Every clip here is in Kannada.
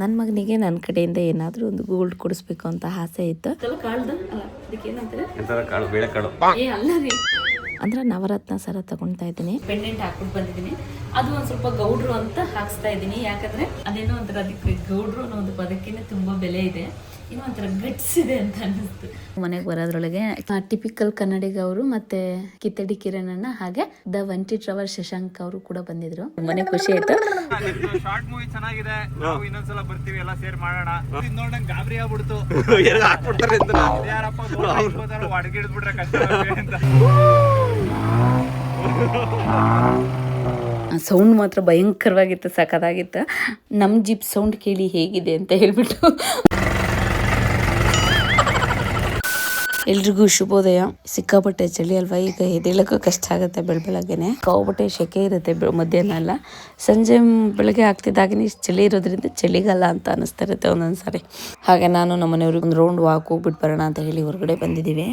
ನನ್ನ ಮಗನಿಗೆ ನನ್ನ ಕಡೆಯಿಂದ ಏನಾದರೂ ಒಂದು ಗೋಲ್ಡ್ ಕೊಡಿಸ್ಬೇಕು ಅಂತ ಆಸೆ ಇತ್ತು. ಎಂತರ ಕಾಳು ಬೇಳೆ ಕಾಳು. ಏ ಅಲ್ಲ ರೀ. ಅಂದ್ರೆ ನವರತ್ನ ಸರ ತಗೊಂತಾ ಇದ್ದೀನಿ. ಪೆಂಡೆಂಟ್ ಹಾಕ್ಬಿಟ್ಟು ಬಂದಿದ್ದೀನಿ. ಅದು ಒಂದ್ ಸ್ವಲ್ಪ ಗೌಡ್ರು ಅಂತ ಹಾಕ್ಸ್ತಾ ಇದ್ದೀನಿ. ಯಾಕಂದ್ರೆ ಅದೇನೋ ಒಂಥರ ಅದಕ್ಕೆ ಗೌಡ್ರು ಅನ್ನೋ ಒಂದು ಪದಕ್ಕೆ ತುಂಬಾ ಬೆಲೆ ಇದೆ. ಇನ್ನೂ ಒಂಥರ ಗಟ್ಸ್ ಇದೆ ಅಂತ ಅನ್ನಿಸ್ತು. ಮನೆಗೆ ಬರೋದ್ರೊಳಗೆ ಟಿಪಿಕಲ್ ಕನ್ನಡಿಗ ಅವರು ಮತ್ತೆ ಕಿತ್ತಡಿ ಕಿರಣ್ ಹಾಗೆ ದ ವಂಟಿ ಟ್ರವರ್ ಶಶಾಂಕ್ ಅವರು ಕೂಡ ಬಂದಿದ್ರು. ಮನೆ ಖುಷಿ ಆಯ್ತು. ಶಾರ್ಟ್ ಮೂವಿ ಚೆನ್ನಾಗಿದೆ. ನಾವು ಇನ್ನೊಂದ್ಸಲ ಬರ್ತೀವಿ ಎಲ್ಲ ಸೇರ್ ಮಾಡೋಣ. ನೋಡಂಗ್ ಗಾಬರಿ ಆಗ್ಬಿಡ್ತು. ಯಾರಪ್ಪ ಅಡ್ಗಿಡ್ಬಿಟ್ರೆ ಕಷ್ಟ ಆಗುತ್ತೆ ಅಂತ. ಸೌಂಡ್ ಮಾತ್ರ ಭಯಂಕರವಾಗಿತ್ತು ಸಖತ್ತಾಗಿತ್ತು. ನಮ್ಮ ಜಿಪ್ ಸೌಂಡ್ ಕೇಳಿ ಹೇಗಿದೆ ಅಂತ ಹೇಳ್ಬಿಟ್ಟು. ಎಲ್ರಿಗೂ ಶುಭೋದಯ ಸಿಕ್ಕಾಪಟ್ಟೆ ಚಳಿ ಅಲ್ವಾ? ಈಗ ಎದೇಳಕ್ಕೂ ಕಷ್ಟ ಆಗುತ್ತೆ ಬೆಳ ಬೆಳಗ್ಗೆನೆ. ಕಾವುಬಟ್ಟೆ ಶೆಕೆ ಇರುತ್ತೆ ಬೆ- ಮಧ್ಯಾಹ್ನ ಎಲ್ಲ. ಸಂಜೆ ಬೆಳಗ್ಗೆ ಆಗ್ತಿದ್ದಾಗನೇ ಇಷ್ಟ್ ಚಳಿ ಇರೋದ್ರಿಂದ ಚಳಿಗಾಲ ಅಂತ ಅನಿಸ್ತಾ ಇರುತ್ತೆ ಒಂದೊಂದು ಸಾರಿ ಹಾಗೆ ನಾನು ನಮ್ಮ ಮನೆಯವ್ರಿಗೆ ಒಂದು ರೌಂಡ್ ವಾಕ್ ಹೋಗ್ಬಿಟ್ಟು ಬರೋಣ ಅಂತ ಹೇಳಿ ಹೊರಗಡೆ ಬಂದಿದ್ದೀವಿ.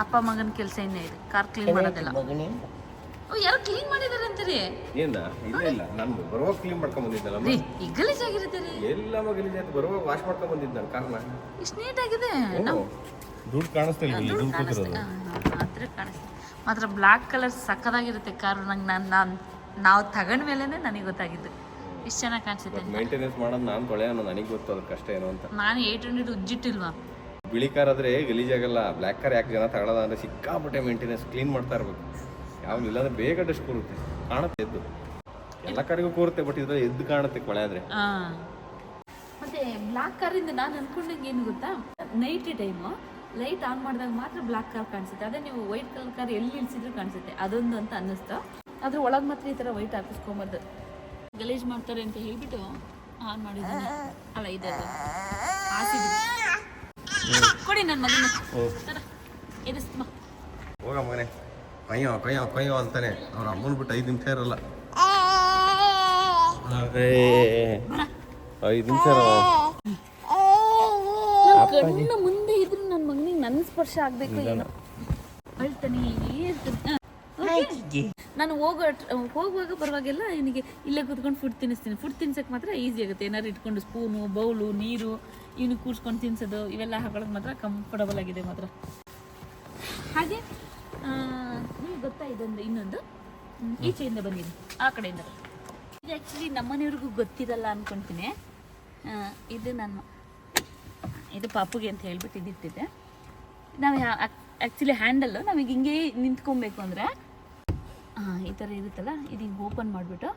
ಅಪ್ಪ ಮಗನ ಕೆಲಸ ಏನೇ ಇದೆ. ಕಾರ್ ಕ್ಲೀನ್ ಮಾಡೋದೆಲ್ಲ. ಯಾರು ಕ್ಲೀನ್ ಮಾಡಿದಾರೆ ಅಂತೀರಿ ಏನ ಇಲ್ಲ ಇಲ್ಲ. ನಾನು ಬರುವಾಗ ಕ್ಲೀನ್ ಮಾಡ್ಕೊಂಡ್ ಬಂದಿದ್ದಲ್ಲ ರೀ ಈಗ ಗಲೀಜಾಗಿರುತ್ತೆ ರೀ. ಎಲ್ಲ ಗಲೀಜ್ ಆಯ್ತು. ಬರುವಾಗ ವಾಶ್ ಮಾಡ್ಕೊಂಡ್ ಬಂದಿದ್ದ ನಾನು ಕಾರ್ನ ಇಷ್ಟು ನೀಟಾಗಿದೆ ದುಡ್ಡು ಕಾಣಿಸ್ತಿಲ್ಲ ಇಲ್ಲಿ ದುಡ್ಡು ಕೂತಿರೋದು ಮಾತ್ರ ಕಾಣಿಸ್ತಾ ಮಾತ್ರ ಬ್ಲ್ಯಾಕ್ ಕಲರ್ ಸಕ್ಕದಾಗಿರುತ್ತೆ ಕಾರು ನಂಗೆ ನಾನು ನಾನು ನಾವು ತಗೊಂಡ ಮೇಲೇ ನನಗೆ ಗೊತ್ತಾಗಿದ್ದು. ಇಷ್ಟು ಚೆನ್ನಾಗಿ ಕಾಣಿಸುತ್ತೆ ಮೇಂಟೆನೆನ್ಸ್ ಮಾಡೋದು ನಾನು ತೊಳೆ ಅನ್ನೋ ನನಗೆ ಗೊತ್ತು ಅದು ಕಷ್ಟ ಏನು ಅಂತ. ನಾನು ಏಯ್ಟ್ ಹಂಡ್ರೆಡ್ ಉಜ್ಜಿಟ್ಟಿಲ್ವಾ? ಬಿಳಿ ಕಾರ್ ಆದ್ರೆ ಗಲೀಜಾಗಲ್ಲ ಬ್ಲ್ಯಾಕ್ ಕಾರ್ ಯಾಕೆ ಜನ ತಗೊಳ್ಳೋದ ಅಂದರೆ ಸಿಕ್ಕಾಪಟ್ಟೆ ಮೇಂಟೆನೆನ್ಸ್ ಕ್ಲೀನ್ ಮಾಡ್ತಾ ಇರ್ಬೇಕು. ಯಾವ ಇಲ್ಲಾಂದ್ರೆ ಬೇಗ ಡಸ್ಟ್ ಕೂರುತ್ತೆ. ಕಾಣುತ್ತೆ ಎದ್ದು. ಎಲ್ಲ ಕಡೆಗೂ ಕೂರುತ್ತೆ ಬಟ್ ಇದ್ರಲ್ಲಿ ಎದ್ದು ಕಾಣುತ್ತೆ ಕೊಳೆ ಆದ್ರೆ. ಮತ್ತೆ ಬ್ಲಾಕ್ ಕಾರಿಂದ ನಾನು ಅನ್ಕೊಂಡಂಗೆ ಏನು ಗೊತ್ತಾ? ನೈಟ್ ಟೈಮು ಲೈಟ್ ಆನ್ ಮಾಡಿದಾಗ ಮಾತ್ರ ಬ್ಲಾಕ್ ಕಾರ್ ಕಾಣಿಸುತ್ತೆ. ಅದೇ ನೀವು ವೈಟ್ ಕಲರ್ ಕಾರ್ ಎಲ್ಲಿ ನಿಲ್ಸಿದ್ರು ಕಾಣಿಸುತ್ತೆ. ಅದೊಂದು ಅಂತ ಅನ್ನಿಸ್ತು. ಅದ್ರ ಒಳಗೆ ಮಾತ್ರ ಈ ಥರ ವೈಟ್ ಹಾಕಿಸ್ಕೊಂಬಾರ್ದು. ಗಲೇಜ್ ಮಾಡ್ತಾರೆ ಅಂತ ಹೇಳ್ಬಿಟ್ಟು ಆನ್ ಮಾಡಿದ್ದೀನಿ. ಅಲ್ಲ ಇದೆ. ಕೊಡಿ ನನ್ನ ಮಗನ. ತರ ಎದುಸ್ತಮ್ಮ ಹೋಗ ಮಗನೆ. ಕೊಯ್ಯೋ ಕೊಯ್ಯೋ ಕೊಯ್ಯೋ ಅಂತಾನೆ. ಅವ್ರ ಅಮ್ಮನ ಬಿಟ್ಟು ಐದು ನಿಮಿಷ ಇರಲ್ಲ. ಐದು ನಿಮಿಷ ಕಣ್ಣ ಮುಂದೆ ಇದ್ರು ನನ್ನ ಮಗನಿಗೆ ನನ್ನ ಸ್ಪರ್ಶ ಆಗ್ಬೇಕು ಏನೋ. ಅಳ್ತಾನೆ ಇರ್ತಾನೆ. ನಾನು ಹೋಗೋ ಹೋಗುವಾಗ ಪರವಾಗಿಲ್ಲ ನಿನಗೆ ಇಲ್ಲೇ ಕೂತ್ಕೊಂಡು ಫುಡ್ ತಿನ್ನಿಸ್ತೀನಿ. ಫುಡ್ ತಿನ್ಸಕ್ಕೆ ಮಾತ್ರ ಈಸಿ ಆಗುತ್ತೆ. ಏನಾದ್ರು ಇಟ್ಕೊಂಡು ಸ್ಪೂನು ಬೌಲು ನೀರು ಇವನಿಗೆ ಕೂರ್ಸ್ಕೊಂಡು ತಿನ್ಸೋದು ಇವೆಲ್ಲ ಹಾಕೊಳ್ಳೋದು ಮಾತ್ರ ಕಂಫರ್ಟಬಲ್ ಆಗಿದೆ ಮಾತ್ರ. ಹಾಗೆ? ಇದೊಂದು ಇನ್ನೊಂದು. ಈಚೆಯಿಂದ ಬಂದಿದೆ ಆ ಕಡೆಯಿಂದ ಇದು ಆ್ಯಕ್ಚುಲಿ ನಮ್ಮನೆಯವ್ರಿಗೂ ಗೊತ್ತಿರಲ್ಲ ಅನ್ಕೊಂತೀನಿ. ಇದು ನನ್ನ ಇದು ಪಾಪುಗೆ ಅಂತ ಹೇಳ್ಬಿಟ್ಟು ಇದಿಟ್ಟಿದ್ದೆ ನಾವು ಆ್ಯಕ್ಚುಲಿ ಹ್ಯಾಂಡಲ್ಲು ನಮಗೆ ಹಿಂಗೆ ನಿಂತ್ಕೊಬೇಕು ಅಂದರೆ ಹಾಂ ಈ ಥರ ಇರುತ್ತಲ್ಲ ಇದು ಹಿಂಗೆ ಓಪನ್ ಮಾಡಿಬಿಟ್ಟು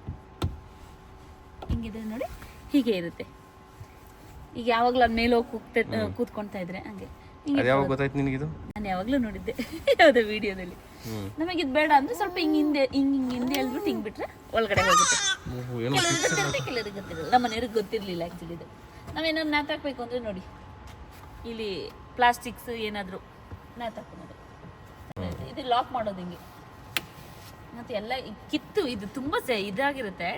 ಹಿಂಗಿದ್ರೆ ನೋಡಿ ಹೀಗೆ ಇರುತ್ತೆ. ಈಗ ಯಾವಾಗಲೂ ಅದು ಮೇಲೆ ಹೋಗಿ ಕೂಗ್ತಾ ಕೂತ್ಕೊಳ್ತಾ ಇದ್ರೆ ಹಂಗೆ. ಯಾವಾಗ ಗೊತ್ತಾಯ್ತು ನಿನಗಿದು? ನಾನು ಯಾವಾಗಲೂ ನೋಡಿದ್ದೆ ಯಾವುದೋ ವಿಡಿಯೋದಲ್ಲಿ ನಮಗೆ ಇದು ಬೇಡ ಅಂದ್ರೆ ಸ್ವಲ್ಪ ಹಿಂಗ್ ಹಿಂದೆ ಹಿಂಗ್ ಹಿಂಗ್ ಹಿಂದೆ ಹೇಳ್ಬಿಟ್ಟು ಹಿಂಗ್ ಬಿಟ್ರೆ ಒಳಗಡೆ ಹೋಗುತ್ತೆ. ಕೆಲವ್ರಿಗೆ ಗೊತ್ತಿರುತ್ತೆ ಕೆಲವ್ರಿಗೆ ಗೊತ್ತಿರಲ್ಲ ನಮ್ಮ ಮನೆಯವ್ರಿಗೆ ಗೊತ್ತಿರಲಿಲ್ಲ ಆ್ಯಕ್ಚುಲಿ ಇದು. ನಾವೇನಾದ್ರು ನಾತಾಕ್ಬೇಕು ಅಂದ್ರೆ ನೋಡಿ. ಇಲ್ಲಿ ಪ್ಲಾಸ್ಟಿಕ್ಸ್ ಏನಾದರೂ ನೇತಾಕೋದು ಇದು ಲಾಕ್ ಮಾಡೋದು ಹಿಂಗೆ. ಮತ್ತೆ ಎಲ್ಲ ಕಿತ್ತು ಇದು ತುಂಬಾ ಸ ಇದಾಗಿರುತ್ತೆ.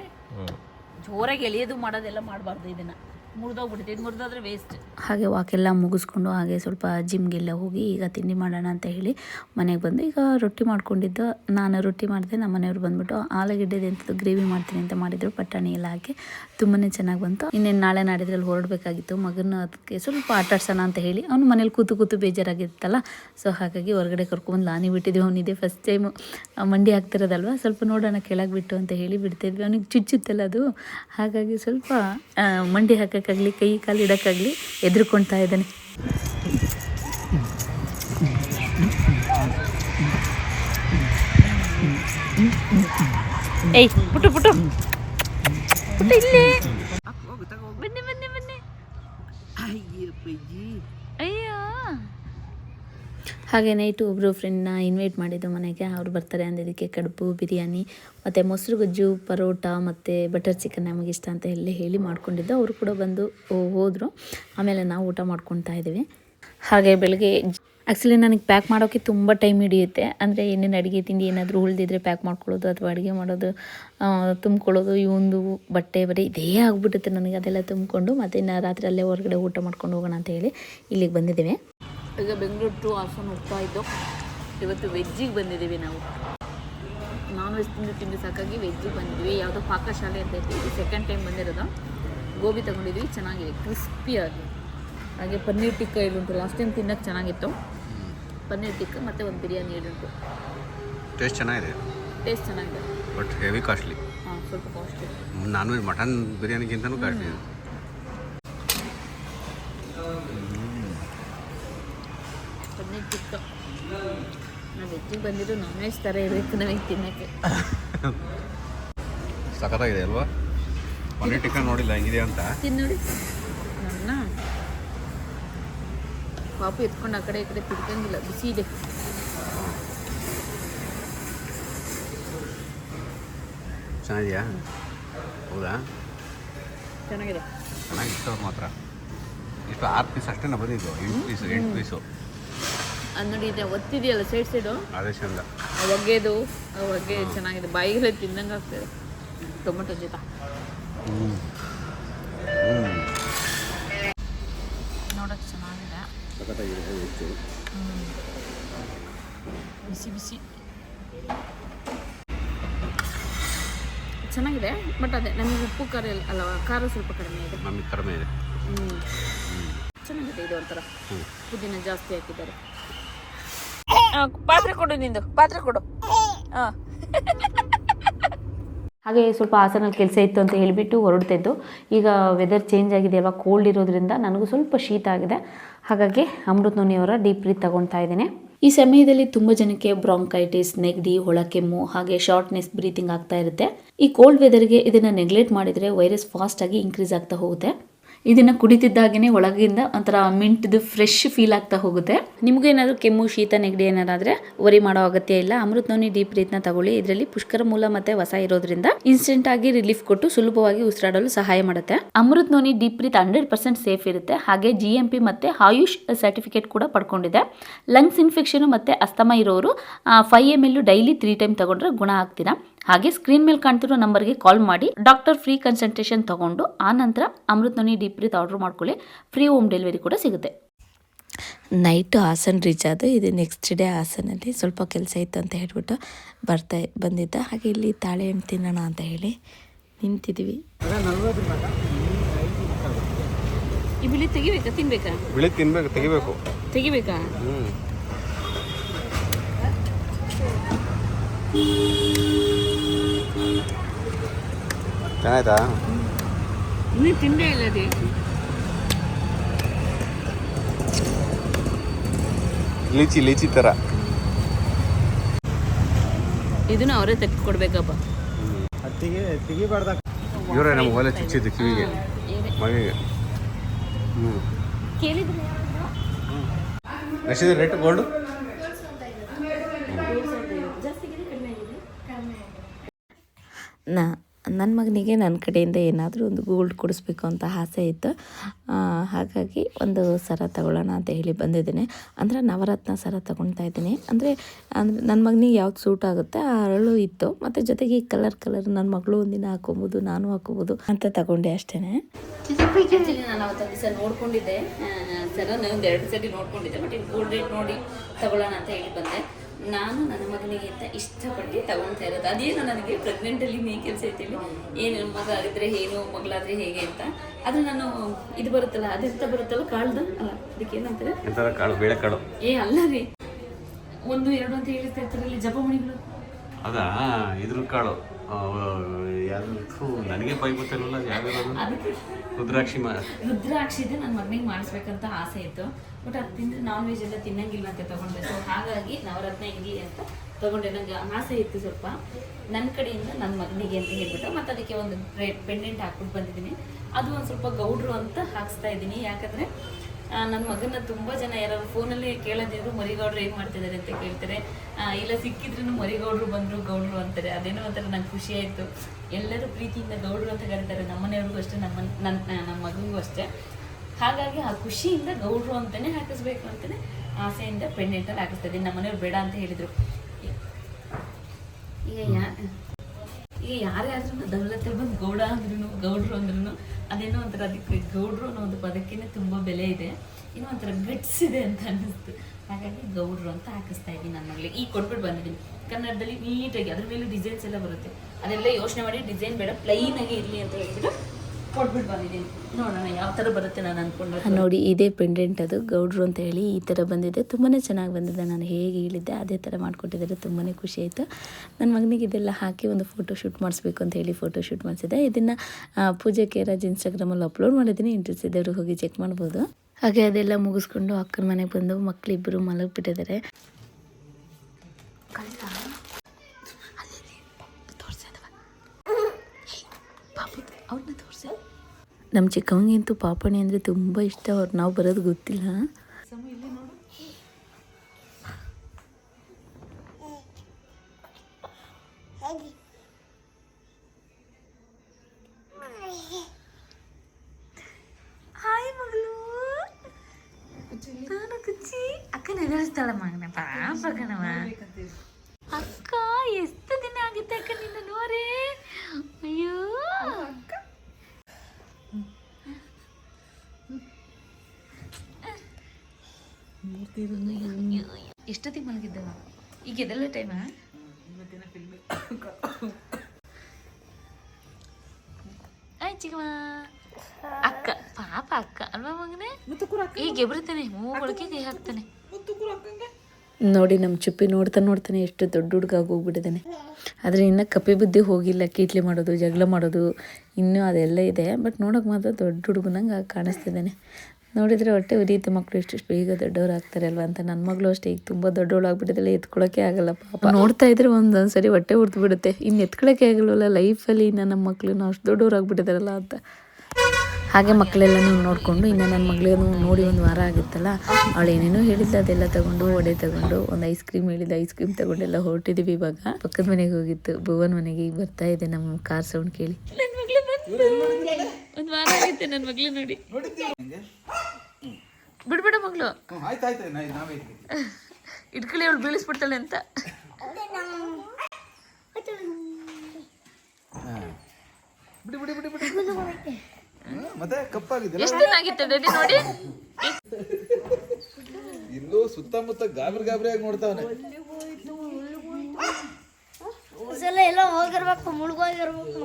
ಜೋರಾಗಿ ಎಳೆಯೋದು ಮಾಡೋದೆಲ್ಲ ಮಾಡಬಾರ್ದು ಇದನ್ನು. ಮುರಿದೋಗ್ಬಿಡುತ್ತೆ. ಇದು ಮುರಿದೋದ್ರೆ ವೇಸ್ಟ್ ಹಾಗೆ ವಾಕೆಲ್ಲ ಮುಗಿಸ್ಕೊಂಡು ಹಾಗೆ ಸ್ವಲ್ಪ ಜಿಮ್ಗೆಲ್ಲ ಹೋಗಿ ಈಗ ತಿಂಡಿ ಮಾಡೋಣ ಅಂತ ಹೇಳಿ ಮನೆಗೆ ಬಂದು ಈಗ ರೊಟ್ಟಿ ಮಾಡ್ಕೊಂಡಿದ್ದು. ನಾನು ರೊಟ್ಟಿ ಮಾಡಿದೆ, ನಮ್ಮ ಮನೆಯವ್ರು ಬಂದ್ಬಿಟ್ಟು ಆಲೂಗಡ್ಡೆದು ಎಂಥದ್ದು ಗ್ರೇವಿ ಮಾಡ್ತೀನಿ ಅಂತ ಮಾಡಿದ್ರು. ಪಟಾಣಿ ಎಲ್ಲ ಹಾಕಿ ತುಂಬಾ ಚೆನ್ನಾಗಿ ಬಂತು. ಇನ್ನೇನು ನಾಳೆ ನಾಡಿದ್ರಲ್ಲಿ ಹೊರಡಬೇಕಾಗಿತ್ತು. ಮಗನ ಅದಕ್ಕೆ ಸ್ವಲ್ಪ ಆಟಾಡ್ಸೋಣ ಅಂತ ಹೇಳಿ ಅವನು ಮನೇಲಿ ಕೂತು ಕೂತು ಬೇಜಾರಾಗಿತ್ತಲ್ಲ. ಸೊ ಹಾಗಾಗಿ ಹೊರಗಡೆ ಕರ್ಕೊಂಬಂದು ಲಾನಿ ಬಿಟ್ಟಿದ್ವಿ. ಅವನಿದೆ ಫಸ್ಟ್ ಟೈಮು ಮಂಡಿ ಆಗ್ತಿರೋದಲ್ವ ಸ್ವಲ್ಪ ನೋಡೋಣ ಕೆಳಗೆ ಬಿಟ್ಟು ಅಂತ ಹೇಳಿ ಬಿಡ್ತಿದ್ವಿ. ಅವನಿಗೆ ಚುಚ್ಚುತ್ತಲ್ಲ ಅದು. ಹಾಗಾಗಿ ಸ್ವಲ್ಪ ಮಂಡಿ ಮಂಡಿ ಹಾಕೋಕ್ಕಾಗಲಿ ಕೈ ಕಾಲು ಇಡೋಕ್ಕಾಗಲಿ ಎದುರುಕೊಳ್ತಾ ಇದ್ದಾನೆ. ಏಯ್ ಪುಟ್ಟು ಪುಟ್ಟು. ಪುಟ್ಟು ಇಲ್ಲಿ. ಹಾಗೆ ನೈಟು ಒಬ್ಬರು ಫ್ರೆಂಡ್ನ ಇನ್ವೈಟ್ ಮಾಡಿದ್ದು ಮನೆಗೆ. ಅವ್ರು ಬರ್ತಾರೆ ಅಂದಿದ್ದಕ್ಕೆ ಕಡುಬು, ಬಿರಿಯಾನಿ, ಮತ್ತು ಮೊಸರು ಗೊಜ್ಜು, ಪರೋಟ, ಮತ್ತು ಬಟರ್ ಚಿಕನ್ ನಮಗೆ ಇಷ್ಟ ಅಂತ ಎಲ್ಲ ಹೇಳಿ ಮಾಡ್ಕೊಂಡಿದ್ದು. ಅವರು ಕೂಡ ಬಂದು ಹೋದರು. ಆಮೇಲೆ ನಾವು ಊಟ ಮಾಡ್ಕೊತಾ ಇದ್ದೀವಿ. ಹಾಗೆ ಬೆಳಗ್ಗೆ ಆ್ಯಕ್ಚುಲಿ ನನಗೆ ಪ್ಯಾಕ್ ಮಾಡೋಕ್ಕೆ ತುಂಬ ಟೈಮ್ ಹಿಡಿಯುತ್ತೆ. ಅಂದರೆ ಏನೇನು ಅಡುಗೆ ತಿಂಡಿ ಏನಾದರೂ ಉಳಿದಿದ್ರೆ ಪ್ಯಾಕ್ ಮಾಡ್ಕೊಳ್ಳೋದು, ಅಥವಾ ಅಡುಗೆ ಮಾಡೋದು ತುಂಬ್ಕೊಳ್ಳೋದು ಒಂದು ಬಟ್ಟೆ ಬರೀ ಇದೇ ಆಗಿಬಿಡುತ್ತೆ ನನಗೆ ಅದೆಲ್ಲ ತುಂಬಿಕೊಂಡು. ಮತ್ತು ಇನ್ನು ರಾತ್ರಿ ಅಲ್ಲೇ ಹೊರಗಡೆ ಊಟ ಮಾಡ್ಕೊಂಡು ಹೋಗೋಣ ಅಂತ ಹೇಳಿ ಇಲ್ಲಿಗೆ ಬಂದಿದ್ದೀವಿ. ಈಗ ಬೆಂಗಳೂರು ಟು ಹಾಸನ ಹೋಗ್ತಾ ಇದ್ದು ಇವತ್ತು ವೆಜ್ಜಿಗೆ ಬಂದಿದ್ದೀವಿ ನಾವು. ನಾನ್ ವೆಜ್ ತಿಂದು ತಿಂದು ಸಾಕಾಗಿ ವೆಜ್ಜಿಗೆ ಬಂದಿದ್ವಿ ಯಾವುದೋ ಪಾಕಶಾಲೆ ಅಂತ ಇತ್ತು. ಇದು ಸೆಕೆಂಡ್ ಟೈಮ್ ಬಂದಿರೋದು. ಗೋಬಿ ತಗೊಂಡಿದ್ವಿ ಚೆನ್ನಾಗಿದೆ ಕ್ರಿಸ್ಪಿಯಾಗಿ ಹಾಗೆ ಪನ್ನೀರ್ ಟಿಕ್ಕ ಇಲ್ಲುಂಟು ಲಾಸ್ಟ್ ಟೈಮ್ ತಿನ್ನೋಕ್ಕೆ ಚೆನ್ನಾಗಿತ್ತು. ಪನ್ನೀರ್ ಟಿಕ್ಕ ಮತ್ತು ಒಂದು ಬಿರಿಯಾನಿ ಇಲ್ಲುಂಟು ಟೇಸ್ಟ್ ಚೆನ್ನಾಗಿದೆ? ಟೇಸ್ಟ್ ಚೆನ್ನಾಗಿದೆ. ಬಟ್ ಹೆವಿ ಕಾಸ್ಟ್ಲಿ ಹಾಂ ಸ್ವಲ್ಪ ಕಾಸ್ಟ್ಲಿ ನಾನ್ ವೆಜ್ ಮಟನ್ ಬಿರಿಯಾನಿಗಿಂತನೂ ಕಾಸ್ಟ್ಲಿ ಇದೆ ಪನ್ನೀರ್ ಟಿಕ್ಕ ವೆಜ್ಜಿಗೆ ಬಂದಿದ್ದು ನಾನ್ ವೆಜ್ ಥರ ಇರಬೇಕು ನಮಗೆ ತಿನ್ನೋಕ್ಕೆ. ಸಖತ್ತಾಗಿದೆ ಅಲ್ವಾ? ಮನೆ ಟಿಕನ್ ನೋಡಿಲ್ಲ ಹೆಂಗಿದೆ ಅಂತ. ತಿನ್ನೋಡಿ ನನ್ನ. ಪಾಪು ಎತ್ಕೊಂಡು ಆ ಕಡೆ ಈ ಕಡೆ ತಿರ್ಗಂಗಿಲ್ಲ ಬಿಸಿ ಇದೆ. ಚೆನ್ನಾಗಿದೆಯಾ? ಹೌದಾ? ಚೆನ್ನಾಗಿದೆ. ಚೆನ್ನಾಗಿತ್ತು ಅವ್ರು ಮಾತ್ರ. ಇಷ್ಟು ಆರು ಪೀಸ್ ಅಷ್ಟೇ ಬಂದಿದ್ದು? ಎಂಟು ಪೀಸು ಎಂಟು ಪೀಸು ನೋಡಿ ಇದೆ ಒತ್ತಿದೆಯಲ್ಲ ಸೈಡ್ ಸೈಡು ಅದೇ ಚಂದ. ಒಗ್ಗೆದು ಒಗ್ಗೆ ಚೆನ್ನಾಗಿದೆ ಬಾಯಿಗೆಲ್ಲ ತಿಂದಂಗೆ ಆಗ್ತದೆ. ಟೊಮೆಟೊ ಜೊತೆ. ನೋಡಕ್ಕೆ ನೋಡೋಕೆ ಚೆನ್ನಾಗಿದೆ. ಬಿಸಿ ಬಿಸಿ. ಚೆನ್ನಾಗಿದೆ ಬಟ್ ಅದೇ ನಮಗೆ ಉಪ್ಪು ಖಾರ ಅಲ್ಲ ಖಾರ ಸ್ವಲ್ಪ ಕಡಿಮೆ ಇದೆ. ನಮಗೆ ಕಡಿಮೆ ಇದೆ. ಹ್ಞೂ ಚೆನ್ನಾಗಿದೆ ಇದು ಒಂಥರ. ಹ್ಞೂ ಪುದೀನ ಜಾಸ್ತಿ ಹಾಕಿದ್ದಾರೆ. ಪಾತ್ರೆ ಕೊಡು ನಿಂದು. ಪಾತ್ರೆ ಕೊಡು. ಹಾಂ ಹಾಗೆ ಸ್ವಲ್ಪ ಹಾಸನಲ್ಲಿ ಕೆಲಸ ಇತ್ತು ಅಂತ ಹೇಳಿಬಿಟ್ಟು ಹೊರಡ್ತಿದ್ದು. ಈಗ ವೆದರ್ ಚೇಂಜ್ ಆಗಿದೆ ಅಲ್ವಾ ಕೋಲ್ಡ್ ಇರೋದ್ರಿಂದ ನನಗೂ ಸ್ವಲ್ಪ ಶೀತ ಆಗಿದೆ. ಹಾಗಾಗಿ ಅಮೃತ್ ನೋನಿಯವರ ಡೀಪ್ ಬ್ರೀತ್ ತಗೊಳ್ತಾ ಇದ್ದೀನಿ. ಈ ಸಮಯದಲ್ಲಿ ತುಂಬ ಜನಕ್ಕೆ ಬ್ರಾಂಕೈಟಿಸ್ ನೆಗಡಿ ಹೊಳಕೆಮ್ಮು ಹಾಗೆ ಶಾರ್ಟ್ನೆಸ್ ಬ್ರೀತಿಂಗ್ ಆಗ್ತಾ ಇರುತ್ತೆ. ಈ ಕೋಲ್ಡ್ ವೆದರ್ಗೆ ಇದನ್ನು ನೆಗ್ಲೆಕ್ಟ್ ಮಾಡಿದರೆ ವೈರಸ್ ಫಾಸ್ಟ್ ಆಗಿ ಇನ್ಕ್ರೀಸ್ ಆಗ್ತಾ ಹೋಗುತ್ತೆ. ಇದನ್ನ ಕುಡಿತಿದ್ದಾಗೇ ಒಳಗಿಂದ ಒಂಥರ ಮಿಂಟ್ದು ಫ್ರೆಶ್ ಫೀಲ್ ಆಗ್ತಾ ಹೋಗುತ್ತೆ. ನಿಮಗೇನಾದರೂ ಕೆಮ್ಮು ಶೀತ ನೆಗಡಿ ಏನಾರಾದ್ರೆ ವರಿ ಮಾಡೋ ಅಗತ್ಯ ಇಲ್ಲ ಅಮೃತನೋನಿ ಡೀಪ್ ರೀತ್ನ ತಗೊಳ್ಳಿ. ಇದರಲ್ಲಿ ಪುಷ್ಕರ ಮೂಲ ಮತ್ತೆ ಹೊಸ ಇರೋದ್ರಿಂದ ಇನ್ಸ್ಟೆಂಟ್ ಆಗಿ ರಿಲೀಫ್ ಕೊಟ್ಟು ಸುಲಭವಾಗಿ ಉಸಿರಾಡಲು ಸಹಾಯ ಮಾಡುತ್ತೆ. Amrit Noni deep breath hundred percent safe ಇರುತ್ತೆ. ಹಾಗೆ ಜಿ ಎಂ ಪಿ ಮತ್ತೆ ಆಯುಷ್ ಸರ್ಟಿಫಿಕೇಟ್ ಕೂಡ ಪಡ್ಕೊಂಡಿದೆ. ಲಂಗ್ಸ್ ಇನ್ಫೆಕ್ಷನ್ ಮತ್ತೆ ಅಸ್ತಮ ಇರೋರು five M L daily three time ತಗೊಂಡ್ರೆ ಗುಣ ಆಗ್ತೀರಾ? ಹಾಗೆ ಸ್ಕ್ರೀನ್ ಮೇಲೆ ಕಾಣ್ತಿರೋ ನಂಬರ್ಗೆ ಕಾಲ್ ಮಾಡಿ. ಡಾಕ್ಟರ್ ಫ್ರೀ ಕನ್ಸಲ್ಟೇಷನ್ ತಗೊಂಡು ಆ ನಂತರ Amrit noni deep breath order ಮಾಡ್ಕೊಳ್ಳಿ. ಫ್ರೀ ಹೋಮ್ ಡೆಲಿವರಿ ಕೂಡ ಸಿಗುತ್ತೆ. ನೈಟು ಹಾಸನ್ ರೀಚ್ ಆದ ಇದು ನೆಕ್ಸ್ಟ್ ಡೇ ಹಾಸನಲ್ಲಿ ಸ್ವಲ್ಪ ಕೆಲಸ ಇತ್ತು ಅಂತ ಹೇಳ್ಬಿಟ್ಟು ಬರ್ತಾ ಬಂದಿದ್ದ. ಹಾಗೆ ಇಲ್ಲಿ ತಾಳೆ ಹಣ್ಣು ತಿನ್ನೋಣ ಅಂತ ಹೇಳಿ ನಿಂತಿದ್ವಿ ಬಿಳಿ ತೆಗಿಬೇಕಾ? ತಿನ್ಬೇಕಾ? ಬಿಳಿ ತಿನ್ಬೇಕು ತೆಗಿಬೇಕು. ತೆಗಿಬೇಕಾ? ಹ್ಞೂ ಚೆನ್ನಾಯ್ತಾ? ಇನ್ನೂ ತಿಂದೇ ಇಲ್ಲ ರೀ. ಲೀಚಿ ಲೀಚಿ ಥರ ಇದನ್ನ ಅವರೇ ತೆಗೆದು ಕೊಡ್ಬೇಕಪ್ಪ ಇವರೇ ನಮ್ಗೆ ಒಲೆ ಚುಚ್ಚಿದ್ದು ಕಿವಿಗೆ ಮಗಿಗೆ ಹ್ಞೂ ಕೇಳಿದ್ರೆ ಎಷ್ಟಿದೆ ರೇಟ್ ಗೋಲ್ಡು ನಾ ನನ್ನ ಮಗನಿಗೆ ನನ್ನ ಕಡೆಯಿಂದ ಏನಾದರೂ ಒಂದು ಗೋಲ್ಡ್ ಕೊಡಿಸ್ಬೇಕು ಅಂತ ಆಸೆ ಇತ್ತು. ಹಾಗಾಗಿ ಒಂದು ಸರ ತಗೊಳ್ಳೋಣ ಅಂತ ಹೇಳಿ ಬಂದಿದ್ದೀನಿ. ಅಂದರೆ ನವರತ್ನ ಸರ ತಗೊಳ್ತಾ ಇದ್ದೀನಿ. ಅಂದರೆ ಅಂದರೆ ನನ್ನ ಮಗನಿಗೆ ಯಾವ್ದು ಸೂಟ್ ಆಗುತ್ತೆ ಆ ಅರಳು ಇತ್ತು. ಮತ್ತು ಜೊತೆಗೆ ಈ ಕಲರ್ ಕಲರ್ ನನ್ನ ಮಗಳು ಒಂದಿನ ಹಾಕೊಬೋದು ನಾನು ಹಾಕೋಬೋದು ಅಂತ ತಗೊಂಡೆ ಅಷ್ಟೇ ನಾನು ಅವತ್ತು ನೋಡ್ಕೊಂಡಿದ್ದೆ ಸರ ಒಂದು ಎರಡು ಸರಿ ನೋಡ್ಕೊಂಡಿದ್ದೆ. ಬಟ್ ಗೋಲ್ಡ್ ರೇಟ್ ನೋಡಿ ತಗೊಳ್ಳೋಣ ಅಂತ ಹೇಳಿ ಬಂದೆ. ನಾನು ನನ್ನ ಮಗನಿಗೆ ಅಂತ ಇಷ್ಟಪಟ್ಟು ತಗೊಳ್ತಾ ಇರೋದು. ಅದೇನು ನನಗೆ ಪ್ರೆಗ್ನೆಂಟಲ್ಲಿ ಮೇ ಕೆಲಸ ಐತಿಲಿ ಏನು ಮಗ ಆಗಿದ್ರೆ ಏನು ಮಗಳಾದ್ರೆ ಹೇಗೆ ಅಂತ. ಅದು ನಾನು ಇದು ಬರುತ್ತಲ್ಲ ಅದೆಂತ ಬರುತ್ತಲ್ಲ ಕಾಳ್ದ? ಅಲ್ಲ ಅದಕ್ಕೆ ಏನಂತಾರೆ? ಕಾಳು ಏ ಅಲ್ಲ ರೀ. ಒಂದು ಎರಡು ಅಂತ ಹೇಳಿರ್ತಾ ಇರ್ತಾರೆ ಇಲ್ಲಿ ಜಪಮಣಿಗಳು ಅದಾ ಇದ್ರ ಕಾಳು. ಯಾವುದು ನನಗೆ ಪೈ ಗೊತ್ತಿರಲಿಲ್ಲ ಯಾವ್ಯಾವ ರುದ್ರಾಕ್ಷಿ ಮಾ ನನ್ನ ಮಗನಿಗೆ ಮಾಡಿಸ್ಬೇಕಂತ ಆಸೆ ಇತ್ತು. ಬಟ್ ಅದು ತಿಂದ್ರೆ ನಾನ್ ವೆಜ್ ಎಲ್ಲ ತಿನ್ನಂಗಿಲ್ಲ ಅಂತ ತಗೊಂಡೆ. ಸೊ ಹಾಗಾಗಿ ನವರತ್ನ ಇರಲಿ ಅಂತ ತಗೊಂಡೆ. ನಂಗೆ ಆಸೆ ಇತ್ತು ಸ್ವಲ್ಪ. ನನ್ನ ಕಡೆಯಿಂದ ನನ್ನ ಮಗನಿಗೆ ಅಂತ ಹೇಳ್ಬಿಟ್ಟು ಮತ್ತು ಅದಕ್ಕೆ ಒಂದು ಪೆಂಡೆಂಟ್ ಹಾಕ್ಬಿಟ್ಟು ಬಂದಿದ್ದೀನಿ. ಅದು ಒಂದು ಸ್ವಲ್ಪ ಗೌಡ್ರು ಅಂತ ಹಾಕ್ಸ್ತಾ ಇದ್ದೀನಿ. ಯಾಕಂದರೆ ನನ್ನ ಮಗನ ತುಂಬ ಜನ ಯಾರು ಫೋನಲ್ಲಿ ಕೇಳೋದಿದ್ರು ಮರಿಗೌಡ್ರು ಏನು ಮಾಡ್ತಿದ್ದಾರೆ ಅಂತ ಕೇಳ್ತಾರೆ. ಇಲ್ಲ ಸಿಕ್ಕಿದ್ರು ಮರಿಗೌಡ್ರು ಬಂದರು, ಗೌಡ್ರು ಅಂತಾರೆ. ಅದೇನೋ ಒಂಥರ ನಂಗೆ ಖುಷಿ ಆಯಿತು. ಎಲ್ಲರೂ ಪ್ರೀತಿಯಿಂದ ಗೌಡ್ರು ಅಂತ ಕರೀತಾರೆ. ನಮ್ಮನೆಯವ್ರಿಗೂ ಅಷ್ಟೇ, ನಮ್ಮ ನನ್ನ ನಮ್ಮ ಮಗನಿಗೂ ಅಷ್ಟೇ. ಹಾಗಾಗಿ ಆ ಖುಷಿಯಿಂದ ಗೌಡ್ರು ಅಂತಲೇ ಹಾಕಿಸ್ಬೇಕು ಅಂತಲೇ ಆಸೆಯಿಂದ ಪೆಂಡೆಂಟಲ್ಲಿ ಹಾಕಿಸ್ತಾ ಇದ್ದೀನಿ. ನಮ್ಮನೆಯವ್ರು ಬೇಡ ಅಂತ ಹೇಳಿದರು. ಈಗ ಯಾ, ಈಗ ಯಾರೇ ಆದ್ರೂ ದೌಲತ್ತೆ ಬಂದು ಗೌಡ ಅಂದ್ರೂ ಗೌಡ್ರು ಅಂದ್ರೂ ಅದೇನೋ ಒಂಥರ ಅದಕ್ಕೆ ಗೌಡ್ರು ಅನ್ನೋ ಒಂದು ಪದಕ್ಕೇ ತುಂಬ ಬೆಲೆ ಇದೆ. ಇನ್ನೂ ಒಂಥರ ಗಟ್ಸ್ ಇದೆ ಅಂತ ಅನ್ನಿಸ್ತು. ಹಾಗಾಗಿ ಗೌಡ್ರು ಅಂತ ಹಾಕಿಸ್ತಾ ಇದ್ದೀನಿ ನನ್ನ ಮಗಳಿಗೆ. ಈಗ ಕೊಟ್ಬಿಟ್ಟು ಬಂದಿದ್ದೀನಿ. ಕನ್ನಡದಲ್ಲಿ ನೀಟಾಗಿ ಅದ್ರ ಮೇಲೆ ಡಿಸೈನ್ಸ್ ಎಲ್ಲ ಬರುತ್ತೆ. ಅದೆಲ್ಲ ಯೋಚನೆ ಮಾಡಿ ಡಿಸೈನ್ ಬೇಡ ಪ್ಲೈನ್ ಆಗಿ ಇರಲಿ ಅಂತ ಹೇಳ್ಬಿಟ್ಟು ಕೊಟ್ಬಿಟ್ಟು ಬಂದಿದ್ದೀನಿ. ನೋಡೋಣ ಯಾವ ಥರ ಬರುತ್ತೆ ನಾನು ನೋಡಿ ಇದೇ ಪೆಂಡೆಂಟ್ ಅದು. ಗೌಡ್ರು ಅಂತ ಹೇಳಿ ಈ ಥರ ಬಂದಿದೆ. ತುಂಬಾ ಚೆನ್ನಾಗಿ ಬಂದಿದೆ. ನಾನು ಹೇಗೆ ಹೇಳಿದ್ದೆ ಅದೇ ಥರ ಮಾಡಿಕೊಟ್ಟಿದ್ದಾರೆ. ತುಂಬಾ ಖುಷಿ ಆಯಿತು. ನನ್ನ ಮಗನಿಗೆ ಇದೆಲ್ಲ ಹಾಕಿ ಒಂದು ಫೋಟೋ ಶೂಟ್ ಮಾಡಿಸ್ಬೇಕು ಅಂತ ಹೇಳಿ ಫೋಟೋ ಶೂಟ್ ಮಾಡಿಸಿದೆ. ಇದನ್ನು ಪೂಜೆ ಕೇರಾಜ್ ಇನ್ಸ್ಟಾಗ್ರಾಮಲ್ಲಿ ಅಪ್ಲೋಡ್ ಮಾಡಿದ್ದೀನಿ. ಇಂಟ್ರೆಸ್ಟ್ ಇದ್ದವರು ಹೋಗಿ ಚೆಕ್ ಮಾಡ್ಬೋದು. ಹಾಗೆ ಅದೆಲ್ಲ ಮುಗಿಸ್ಕೊಂಡು ಅಕ್ಕನ ಮನೆಗೆ ಬಂದು ಮಕ್ಕಳಿಬ್ಬರು ಮಲಗಿಬಿಟ್ಟಿದ್ದಾರೆ. ನಮ್ಮ ಚಿಕ್ಕಮ್ಮಂಗಂತೂ ಪಾಪಣಿ ಅಂದರೆ ತುಂಬ ಇಷ್ಟ. ಅವ್ರು ನಾವು ಬರೋದು ಗೊತ್ತಿಲ್ಲ. ಹಾಯ್ ಮಗಳು. ನಾನು ಕುಚ್ಚಿ. ಅಕ್ಕ ನೆನೆಸ್ತಾಳ ಮಗನ ಪಾಪ ಕಣವ ಅಕ್ಕ ಎಷ್ಟು ದಿನ ಆಗಿತ್ತೆ ಅಕ್ಕ ನಿನ್ನ ನೋರೇ ಅಯ್ಯೋ. ಎಷ್ಟೊತ್ತಿಗೆ ಮಲಗಿದ್ದವ? ಈಗ ಎದೆಲ್ಲ ಟೈಮಾ ಆಯ್ ಅಕ್ಕ ಪಾಪ ಅಕ್ಕ. ಅಲ್ವಾ ಮಗನೇ? ಈಗ ಎಬ್ರಿತಾನೆ ಮೂಗೊಳಕ್ಕೆ ಕೈ ಹಾಕ್ತಾನೆ. ನೋಡಿ ನಮ್ಮ ಚುಪ್ಪಿ ನೋಡ್ತಾ ನೋಡ್ತಾನೆ ಎಷ್ಟು ದೊಡ್ಡ ಹುಡುಗ ಹೋಗ್ಬಿಟ್ಟಿದ್ದಾನೆ. ಆದರೆ ಇನ್ನೂ ಕಪ್ಪಿ ಬುದ್ಧಿ ಹೋಗಿಲ್ಲ ಕೀಟ್ಲಿ ಮಾಡೋದು ಜಗಳ ಮಾಡೋದು ಇನ್ನೂ ಅದೆಲ್ಲ ಇದೆ. ಬಟ್ ನೋಡೋಕೆ ಮಾತ್ರ ದೊಡ್ಡ ಹುಡುಗನಂಗೆ ಕಾಣಿಸ್ತಿದ್ದಾನೆ. ನೋಡಿದರೆ ಹೊಟ್ಟೆ ಉರಿಯುತ್ತೆ ಮಕ್ಕಳು ಎಷ್ಟು ಬೇಗ ದೊಡ್ಡವ್ರು ಆಗ್ತಾರೆ ಅಲ್ವಾ ಅಂತ. ನನ್ನ ಮಗಳು ಅಷ್ಟೇ, ಈಗ ತುಂಬ ದೊಡ್ಡವಳು ಆಗ್ಬಿಟ್ಟಿದ್ದಾಳೆ ಎತ್ಕೊಳ್ಳೋಕೆ ಆಗಲ್ಲ ಪಾಪ. ನೋಡ್ತಾ ಇದ್ರೆ ಒಂದೊಂದ್ಸರಿ ಹೊಟ್ಟೆ ಉರ್ದು ಬಿಡುತ್ತೆ. ಇನ್ನು ಎತ್ಕೊಳ್ಳೋಕೆ ಆಗಲ್ವಲ್ಲ, ಲೈಫಲ್ಲಿ ಇನ್ನು ನಮ್ಮ ಮಕ್ಕಳು ನಾವು ಅಷ್ಟು ದೊಡ್ಡವ್ರು ಆಗ್ಬಿಟ್ಟಿದ್ದಾರಲ್ಲ ಅಂತ. ಹಾಗೆ ಮಕ್ಕಳೆಲ್ಲ ನೋಡಿಕೊಂಡು, ಇನ್ನು ನನ್ನ ಮಗಳೇನು ನೋಡಿ ಒಂದು ವಾರ ಆಗಿತ್ತಲ್ಲ, ಅವಳು ಏನೇನೋ ಹೇಳಿದ್ದ ಅದೆಲ್ಲ ತಗೊಂಡು ಒಡೆ ತಗೊಂಡು, ಒಂದು ಐಸ್ ಕ್ರೀಮ್ ಹೇಳಿದ ಐಸ್ ಕ್ರೀಮ್ ತಗೊಂಡೆಲ್ಲ ಹೊರಟಿದ್ದೀವಿ ಇವಾಗ. ಪಕ್ಕದ ಮನೆಗೆ ಹೋಗಿತ್ತು, ಭುವನ್ ಮನೆಗೆ ಈಗ ಬರ್ತಾ ಇದೆ ನಮ್ಮ ಕಾರ್ ಸೌಂಡ್ ಕೇಳಿ. ಒಂದು ವಾರ ಆಗೈತೆ ನನ್ನ ಮಗಳು ನೋಡಿ. ಬಿಡ್ಬೇಡ ಮಗಳು. ಇಟ್ಕೊಳ್ಳಿ ಅವಳು ಬೀಳಿಸ್ಬಿಡ್ತಾಳೆ ಅಂತ. ಬಿಡಿ ಬಿಡಿ ಬಿಡಿ ಬಿಡಿ. ಮತ್ತೆ ಕಪ್ಪಾಗಿದೆ ಎಷ್ಟು ದಿನ ಆಗಿತ್ತು ನೋಡಿ? ಇಲ್ಲೂ ಸುತ್ತಮುತ್ತ ಗಾಬರಿ ಗಾಬರಿಯಾಗಿ ಆಗಿ ನೋಡ್ತಾವನೆ. ಸಲ ಎಲ್ಲ ಹೋಗಿರ್ಬೇಕು ಮುಳುಗೋಗಿರ್ಬೇಕು.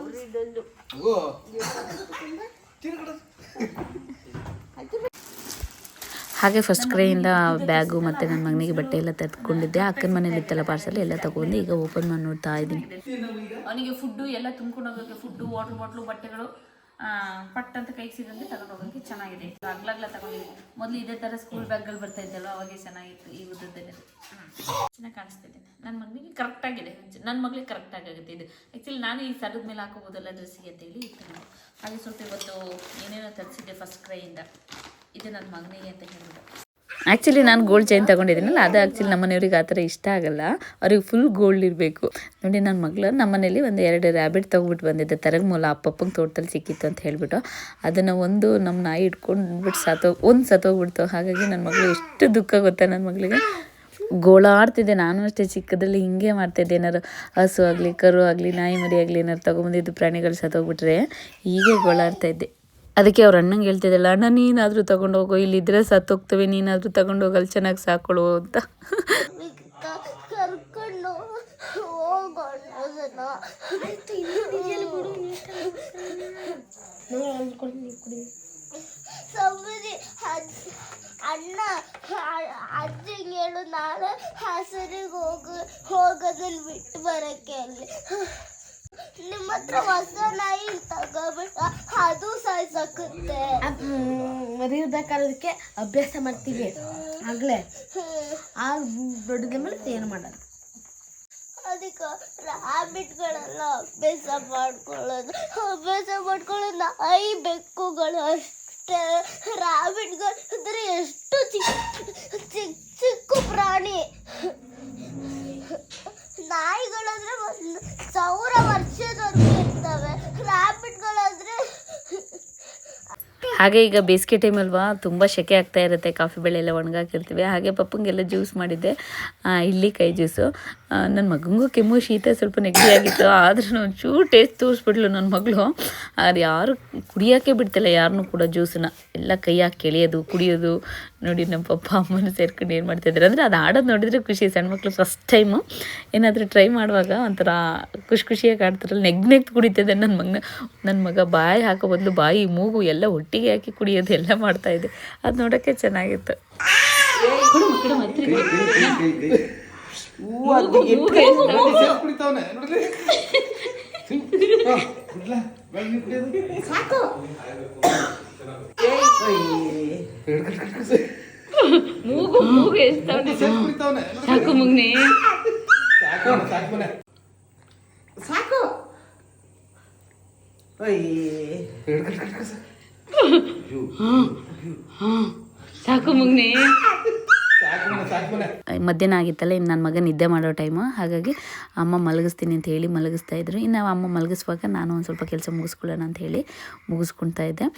ಹಾಗೆ ಫಸ್ಟ್ ಕಡೆಯಿಂದ ಬ್ಯಾಗು ಮತ್ತು ನನ್ನ ಮಗನಿಗೆ ಬಟ್ಟೆ ಎಲ್ಲ ತೆಗೆದುಕೊಂಡಿದ್ದೆ. ಅಕ್ಕನ ಮನೇಲಿ ಇತ್ತಲ್ಲ ಪಾರ್ಸಲ್ ಎಲ್ಲ ತಗೊಂಡು ಈಗ ಓಪನ್ ಮಾಡಿ ನೋಡ್ತಾ ಇದ್ದೀನಿ. ಅವನಿಗೆ ಫುಡ್ಡು ಎಲ್ಲ ತುಂಬ್ಕೊಂಡು ಹೋಗೋಕ್ಕೆ ಫುಡ್ಡು ವಾಟರ್ ಬಾಟ್ಲು ಬಟ್ಟೆಗಳು. ಪಟ್ ಅಂತ ಕೈಗೆ ಸಿಗಂಗೆ ತಗೊಂಡು ಹೋಗೋಕ್ಕೆ ಚೆನ್ನಾಗಿದೆ. ಅಗ್ಲಗ್ಲ ತಗೊಂಡಿದ್ದೆ ಮೊದಲು ಇದೇ ಥರ ಸ್ಕೂಲ್ ಬ್ಯಾಗ್ಗಳು ಬರ್ತಾ ಇದ್ದಲ್ಲ ಅವಾಗೆ ಚೆನ್ನಾಗಿತ್ತು ಈ ಉದ್ದದಲ್ಲಿ ಚೆನ್ನಾಗಿ ಕಾಣಿಸ್ತಿದೆ. ನನ್ನ ಮಗನಿಗೆ ಕರೆಕ್ಟ್ ಆಗಿದೆ. ನನ್ನ ಮಗಳಿಗೆ ಕರೆಕ್ಟ್ ಆಗುತ್ತೆ ಇದು. ಆ್ಯಕ್ಚುಲಿ ನಾನು ಈ ಸರದ ಮೇಲೆ ಹಾಕೋಬೋದಲ್ಲ ಡ್ರೆಸ್ಸಿಗೆ ಅಂತೇಳಿ ಇತ್ತು ಹಾಗೆ ಸ್ವಲ್ಪ ಇವತ್ತು ಏನೇನೋ ತರಿಸಿದ್ದೆ ಫಸ್ಟ್ ಕ್ರೈಯಿಂದ ಇದು. ನನ್ನ ಮಗನಿಗೆ ಅಂತ ಹೇಳಿದ್ರು. ಆ್ಯಕ್ಚುಲಿ ನಾನು ಗೋಲ್ಡ್ ಚೈನ್ ತೊಗೊಂಡಿದ್ದೀನಲ್ಲ, ಅದು ಆ್ಯಕ್ಚುಲಿ ನಮ್ಮ ಮನೆಯವ್ರಿಗೆ ಆ ಥರ ಇಷ್ಟ ಆಗಲ್ಲ. ಅವ್ರಿಗೆ ಫುಲ್ ಗೋಲ್ಡ್ ಇರಬೇಕು. ನೋಡಿ ನನ್ನ ಮಗಳು ನಮ್ಮ ಮನೇಲಿ ಒಂದು ಎರಡು ರ್ಯಾಬಿಟ್ ತೊಗೊಬಿಟ್ಟು ಬಂದಿದ್ದೆ. ತರಗ ಮೂಲ ಅಪ್ಪಪ್ಪಂಗೆ ತೋಟದಲ್ಲಿ ಸಿಕ್ಕಿತ್ತು ಅಂತ ಹೇಳಿಬಿಟ್ಟು. ಅದನ್ನು ಒಂದು ನಮ್ಮ ನಾಯಿ ಇಟ್ಕೊಂಡ್ಬಿಟ್ಟು ಸತ್ತೋ, ಒಂದು ಸತ್ತೋಗ್ಬಿಡ್ತು ಹಾಗಾಗಿ ನನ್ನ ಮಗಳು ಎಷ್ಟು ದುಃಖ ಗೊತ್ತಾ ನನ್ನ ಮಗಳಿಗೆ? ಗೋಳಾಡ್ತಿದ್ದೆ. ನಾನು ಅಷ್ಟೇ ಚಿಕ್ಕದಲ್ಲಿ ಹಿಂಗೆ ಮಾಡ್ತಿದ್ದೆ. ಏನಾರು ಹಸು ಆಗಲಿ, ಕರು ಆಗಲಿ, ನಾಯಿ ಮರಿ ಆಗಲಿ ಏನಾರು ತೊಗೊಂಬಂದಿದ್ದು ಪ್ರಾಣಿಗಳು ಸತ್ತೋಗ್ಬಿಟ್ರೆ, ಹೀಗೆ ಗೋಳಾಡ್ತಾ ಇದ್ದೆ. ಅದಕ್ಕೆ ಅವ್ರ ಅಣ್ಣಂಗೆ ಹೇಳ್ತಿದ್ದಲ್ಲ, ಅಣ್ಣ, ನೀನಾದರೂ ತಗೊಂಡು ಹೋಗೋ, ಇಲ್ಲಿದ್ರೆ ಸತ್ತೋಗ್ತವೆ, ನೀನಾದರೂ ತಗೊಂಡು ಹೋಗಲ್ಲಿ ಚೆನ್ನಾಗಿ ಸಾಕೊಳ್ಳು ಅಂತ. ಕರ್ಕೊಂಡು ಹೋಗೋಣ ಅಭ್ಯಾಸ ಮಾಡ್ತೀವಿ. ಆಗ್ಲೇ. ಆ ದೊಡ್ಡದ ಮೇಲೆ ಏನು ಮಾಡೋದು? ಅದಕ್ಕೆ ರಾಬಿಟ್ಗಳೆಲ್ಲ ಅಭ್ಯಾಸ ಮಾಡ್ಕೊಳ್ಳೋದು. ಅಭ್ಯಾಸ ಮಾಡ್ಕೊಳ್ಳೋದು ನಾಯಿ ಬೆಕ್ಕುಗಳು ಅಷ್ಟೇ. ರಾಬಿಟ್ಗಳು ಅಂದರೆ ಎಷ್ಟು ಚಿಕ್ಕ ಚಿಕ್ಕ ಚಿಕ್ಕ ಪ್ರಾಣಿ. ನಾಯಿಗಳಂದ್ರೆ ಒಂದು ಸಾವಿರ ವರ್ಷದವರೆಗೂ ಇರ್ತವೆ. ರಾಬಿಟ್ಗಳಾದ್ರೆ ಹಾಗೆ ಈಗ ಬೇಸಿಗೆ ಟೈಮ್ ಅಲ್ವಾ, ತುಂಬ ಸೆಕೆ ಆಗ್ತಾ ಇರುತ್ತೆ. ಕಾಫಿ ಬೆಳೆ ಎಲ್ಲ ಒಣಗಾಕಿರ್ತೀವಿ. ಹಾಗೆ ಪಪ್ಪಂಗೆಲ್ಲ ಜ್ಯೂಸ್ ಮಾಡಿದ್ದೆ. ಇಲ್ಲಿ ಕೈ ಜ್ಯೂಸು ನನ್ನ ಮಗನಿಗೂ ಕೆಮ್ಮು ಶೀತ ಸ್ವಲ್ಪ ನೆಗಡಿ ಆಗಿತ್ತು. ಆದ್ರೂ ಒಂಚೂರು ಟೇಸ್ಟ್ ತೋರಿಸ್ಬಿಟ್ಲು ನನ್ನ ಮಗಳು. ಅದು ಯಾರು ಕುಡಿಯೋಕ್ಕೆ ಬಿಡ್ತಿಲ್ಲ ಯಾರನ್ನು ಕೂಡ ಜ್ಯೂಸನ್ನ ಎಲ್ಲ ಕೈ ಹಾಕಿ ಕೆಳೆಯೋದು ಕುಡಿಯೋದು. ನೋಡಿ ನಮ್ಮ ಪಪ್ಪ ಅಮ್ಮನ ಸೇರ್ಕೊಂಡು ಏನು ಮಾಡ್ತಾಯಿದ್ರು ಅಂದರೆ ಅದು ಆಡೋದು ನೋಡಿದರೆ ಖುಷಿ. ಸಣ್ಣ ಮಕ್ಕಳು ಫಸ್ಟ್ ಟೈಮು ಏನಾದರೂ ಟ್ರೈ ಮಾಡುವಾಗ ಒಂಥರ ಖುಷಿ ಖುಷಿಯಾಗಿ ಆಡ್ತಾರಲ್ಲ ನೆಗ್ ನೆಗ್ದು ಕುಡಿತಿದ್ದೆ ನನ್ನ ಮಗನ. ನನ್ನ ಮಗ ಬಾಯಿ ಹಾಕೋ ಬದಲು ಬಾಯಿ ಮೂಗು ಎಲ್ಲ ಒಟ್ಟಿಗೆ ಹಾಕಿ ಕುಡಿಯೋದು ಎಲ್ಲ ಮಾಡ್ತಾಯಿದ್ದೆ ಅದು ನೋಡೋಕ್ಕೆ ಚೆನ್ನಾಗಿತ್ತು. ಮೂಗು ಮೂಗು ಎಷ್ಟಾವಣೆ ಸಾಕು. ಮುಗ್ನಿ. ಸಾಕು ಸಾಕು ಮಗ್ನೆ. ಮಧ್ಯಾಹ್ನ ಆಗಿತ್ತಲ್ಲ, ಇನ್ನು ನನ್ನ ಮಗ ನಿದ್ದೆ ಮಾಡೋ ಟೈಮು ಹಾಗಾಗಿ ಅಮ್ಮ ಮಲಗಿಸ್ತೀನಿ ಅಂತ ಹೇಳಿ ಮಲಗಿಸ್ತಾ ಇದ್ರು. ಇನ್ನು ಅಮ್ಮ ಮಲಗಿಸುವಾಗ ನಾನು ಒಂದು ಸ್ವಲ್ಪ ಕೆಲಸ ಮುಗಿಸ್ಕೊಳ್ಳೋಣ ಅಂತ ಹೇಳಿ ಮುಗಿಸ್ಕೊಳ್ತಾ ಇದ್ದೆ.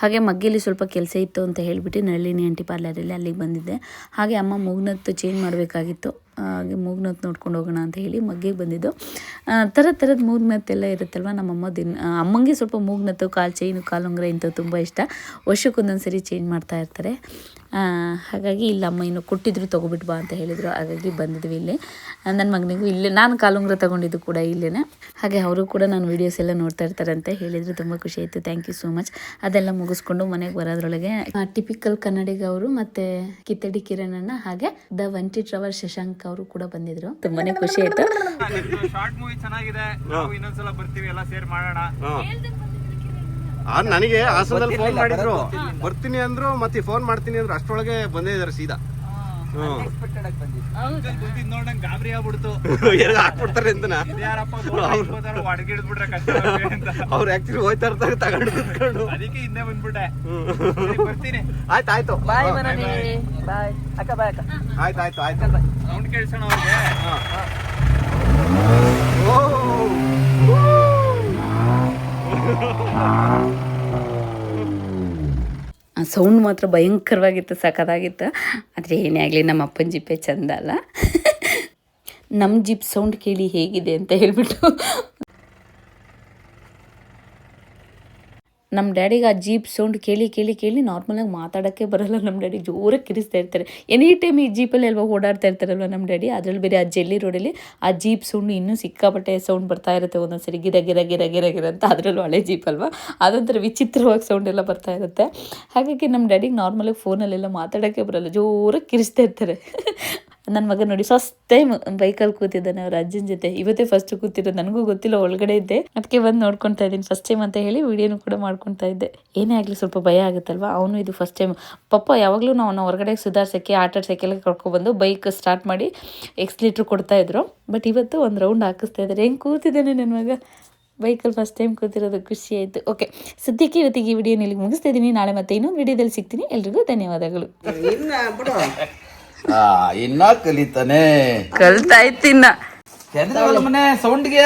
ಹಾಗೆ ಮಗ್ಗೇಲಿ ಸ್ವಲ್ಪ ಕೆಲಸ ಇತ್ತು ಅಂತ ಹೇಳಿಬಿಟ್ಟು ನಳಿನಿ ಆಂಟಿ ಪಾರ್ಲರಲ್ಲಿ ಅಲ್ಲಿಗೆ ಬಂದಿದ್ದೆ. ಹಾಗೆ ಅಮ್ಮ ಮೂಗ್ನತ್ತು ಚೇಂಜ್ ಮಾಡಬೇಕಾಗಿತ್ತು. ಹಾಗೆ ಮೂಗ್ನತ್ ನೋಡ್ಕೊಂಡು ಹೋಗೋಣ ಅಂತ ಹೇಳಿ ಮಗ್ಗಿಗೆ ಬಂದಿದ್ದು. ಥರ ಥರದ ಮೂಗ್ನತ್ತೆಲ್ಲ ಇರುತ್ತಲ್ವ ನಮ್ಮಮ್ಮ ದಿನ ಅಮ್ಮಂಗೆ ಸ್ವಲ್ಪ ಮೂಗ್ನತ್ತು ಕಾಲು ಚೈನು ಕಾಲುಂಗ್ರ ಇಂಥವು ತುಂಬ ಇಷ್ಟ. ವರ್ಷಕ್ಕೊಂದೊಂದು ಸರಿ ಚೇಂಜ್ ಮಾಡ್ತಾ ಇರ್ತಾರೆ. ಹಾಗಾಗಿ ಇಲ್ಲ ಅಮ್ಮ ಇನ್ನು ಕೊಟ್ಟಿದ್ರು ತೊಗೊಬಿಟ್ಟು ಬಾ ಅಂತ ಹೇಳಿದರು. ಹಾಗಾಗಿ ಬಂದಿದ್ವಿ ಇಲ್ಲಿ. ನನ್ನ ಮಗನಿಗೂ ಇಲ್ಲೇ, ನಾನು ಕಾಲುಂಗ್ರ ತೊಗೊಂಡಿದ್ದು ಕೂಡ ಇಲ್ಲೇ ಹಾಗೆ ಅವರು ಕೂಡ ನಾನು ವೀಡಿಯೋಸ್ ಎಲ್ಲ ನೋಡ್ತಾ ಇರ್ತಾರೆ ಅಂತ ಹೇಳಿದರು. ತುಂಬ ಖುಷಿ ಆಯಿತು. ಥ್ಯಾಂಕ್ ಯು ಸೋ ಮಚ್ ಅದೆಲ್ಲ ಮುಗಿಸ್ಕೊಂಡು ಮನೆಗೆ ಬರೋದ್ರೊಳಗೆ ಟಿಪಿಕಲ್ ಕನ್ನಡಿಗ ಅವರು ಮತ್ತು ಕಿತ್ತಡಿ ಕಿರಣಣ್ಣ ಹಾಗೆ ದ ವಂಟಿ ಟ್ರವರ್ ಶಶಾಂಕ್ ಅವರು ಕೂಡ ಬಂದಿದ್ರು. ತುಂಬಾನೇ ಖುಷಿ ಆಯ್ತು. ಶಾರ್ಟ್ ಮೂವಿ ಚೆನ್ನಾಗಿದೆ. ನಾವು ಇನ್ನೊಂದ್ಸಲ ಬರ್ತೀವಿ ಎಲ್ಲ ಸೇರ್ ಮಾಡೋಣ. ನನಗೆ ಹಾಸನದಲ್ಲಿ ಫೋನ್ ಮಾಡಿದ್ರು. ಬರ್ತೀನಿ ಅಂದ್ರು ಮತ್ತೆ ಫೋನ್ ಮಾಡ್ತೀನಿ ಅಂದ್ರು ಅಷ್ಟೊಳಗೆ ಬಂದೇ ಇದಾರೆ ಸೀದಾ. ಬಂದಿದ್ ನೋಡ್ ನಂಗೆ ಗಾಬರಿ ಆಗ್ಬಿಡ್ತು. ಎಲ್ಲ ಹಾಕ್ಬಿಡ್ತಾರೆ ಅಂತ ಯಾರಪ್ಪ ಒಡಗಿಡ್ಬಿಟ್ರೆ ಕಷ್ಟ ಅಂತ. ಅವ್ರು ಆಕ್ಚುಲಿ ಹೋಯ್ತಾ ಇರ್ತಾರೆ ತಗೊಂಡು ಕುತ್ಕೊಂಡು ಅದಕ್ಕೆ ಹಿಂದೆ ಬಂದ್ಬಿಟ್ಟೆ. ಬರ್ತೀನಿ. ಆಯ್ತು ಆಯ್ತು. ಬಾಯ್ ಬಾಯ್ ಅಕ್ಕ ಬಾಯ್ ಅಕ್ಕ. ಆಯ್ತು ಆಯ್ತು ಆಯ್ತು. ಸೌಂಡ್ ಕೇಳ್ಸೋಣ ಅವ್ರಿಗೆ. ಸೌಂಡ್ ಮಾತ್ರ ಭಯಂಕರವಾಗಿತ್ತು, ಸಖತ್ತಾಗಿತ್ತು. ಆದರೆ ಏನೇ ಆಗಲಿ ನಮ್ಮ ಅಪ್ಪನ ಜಿಪ್ಪೆ ಚಂದ ಅಲ್ಲ. ನಮ್ಮ ಜಿಪ್ ಸೌಂಡ್ ಕೇಳಿ ಹೇಗಿದೆ ಅಂತ ಹೇಳ್ಬಿಟ್ಟು. ನಮ್ಮ ಡ್ಯಾಡಿಗೆ ಆ ಜೀಪ್ ಸೌಂಡ್ ಕೇಳಿ ಕೇಳಿ ಕೇಳಿ ನಾರ್ಮಲಾಗಿ ಮಾತಾಡೋಕ್ಕೆ ಬರಲ್ಲ. ನಮ್ಮ ಡ್ಯಾಡಿ ಜೋರಾಗಿ ಕಿರಿಸ್ತಾ ಇರ್ತಾರೆ. ಎನಿ ಟೈಮ್ ಈ ಜೀಪಲ್ಲಿ ಅಲ್ವಾ ಓಡಾಡ್ತಾ ಇರ್ತಾರಲ್ವ ನಮ್ಮ ಡ್ಯಾಡಿ? ಅದರಲ್ಲಿ ಬೇರೆ ಆ ಜೆಲ್ಲಿ ರೋಡಲ್ಲಿ ಆ ಜೀಪ್ ಸೌಂಡ್ ಇನ್ನೂ ಸಿಕ್ಕಾಪಟ್ಟೆ ಸೌಂಡ್ ಬರ್ತಾ ಇರುತ್ತೆ. ಒಂದೊಂದ್ಸರಿ ಗಿರ ಗಿರ ಗಿರ ಗಿರ ಗಿರ ಅಂತ. ಅದರಲ್ಲೂ ಹಳೆ ಜೀಪ್ ಅಲ್ವಾ? ಅದೊಂಥರ ವಿಚಿತ್ರವಾಗಿ ಸೌಂಡ್ ಎಲ್ಲ ಬರ್ತಾ ಇರುತ್ತೆ. ಹಾಗಾಗಿ ನಮ್ಮ ಡ್ಯಾಡಿಗೆ ನಾರ್ಮಲಾಗಿ ಫೋನಲ್ಲೆಲ್ಲ ಮಾತಾಡೋಕ್ಕೆ ಬರಲ್ಲ. ಜೋರಾಗಿ ಕಿರಿಸ್ತಾ ಇರ್ತಾರೆ. ನನ್ನ ಮಗ ನೋಡಿ ಫಸ್ಟ್ ಟೈಮ್ ಬೈಕಲ್ಲಿ ಕೂತಿದ್ದಾನೆ ಅವ್ರ ಅಜ್ಜನ ಜೊತೆ. ಇವತ್ತೇ ಫಸ್ಟ್ ಕೂತಿರೋದು. ನನಗೂ ಗೊತ್ತಿಲ್ಲ, ಒಳಗಡೆ ಇದ್ದೆ. ಅದಕ್ಕೆ ಬಂದು ನೋಡ್ಕೊತಾ ಇದ್ದೀನಿ. ಫಸ್ಟ್ ಟೈಮ್ ಅಂತ ಹೇಳಿ ವಿಡಿಯೋನು ಕೂಡ ಮಾಡ್ಕೊತಾ ಇದ್ದೆ. ಏನೇ ಆಗಲಿ ಸ್ವಲ್ಪ ಭಯ ಆಗುತ್ತಲ್ವಾ? ಅವನು ಇದು ಫಸ್ಟ್ ಟೈಮ್ ಪಪ್ಪ ಯಾವಾಗಲೂ ನಾವು ಅವನ ಹೊರಗಡೆ ಸುಧಾರ್ಸೋಕ್ಕೆ ಆಟ ಆಡ್ಸೋಕ್ಕೆಲ್ಲ ಕರ್ಕೊಬಂದು ಬೈಕ್ ಸ್ಟಾರ್ಟ್ ಮಾಡಿ ಎಕ್ಸ್ಲೀಟ್ರ್ ಕೊಡ್ತಾ ಇದ್ರು. ಬಟ್ ಇವತ್ತು ಒಂದು ರೌಂಡ್ ಹಾಕಿಸ್ತಾ ಇದ್ದಾರೆ. ಹೆಂಗೆ ಕೂತಿದ್ದಾನೆ ನನ್ನ ಮಗ? ಬೈಕಲ್ಲಿ ಫಸ್ಟ್ ಟೈಮ್ ಕೂತಿರೋದು. ಖುಷಿ ಆಯಿತು. ಓಕೆ ಸದ್ಯಕ್ಕೆ ಇವತ್ತಿಗೆ ಈ ವಿಡಿಯೋ ಇಲ್ಲಿಗೆ ಮುಗಿಸ್ತಾ ಇದ್ದೀನಿ. ನಾಳೆ ಮತ್ತೆ ಇನ್ನೊಂದು ವಿಡಿಯೋದಲ್ಲಿ ಸಿಗ್ತೀನಿ. ಎಲ್ರಿಗೂ ಧನ್ಯವಾದಗಳು. ಇನ್ನ ಕಲಿತಾನೆ. ಕಲ್ತಾಯ್ತಿನ್ನ ಮನೆ ಸೌಂಡ್ಗೆ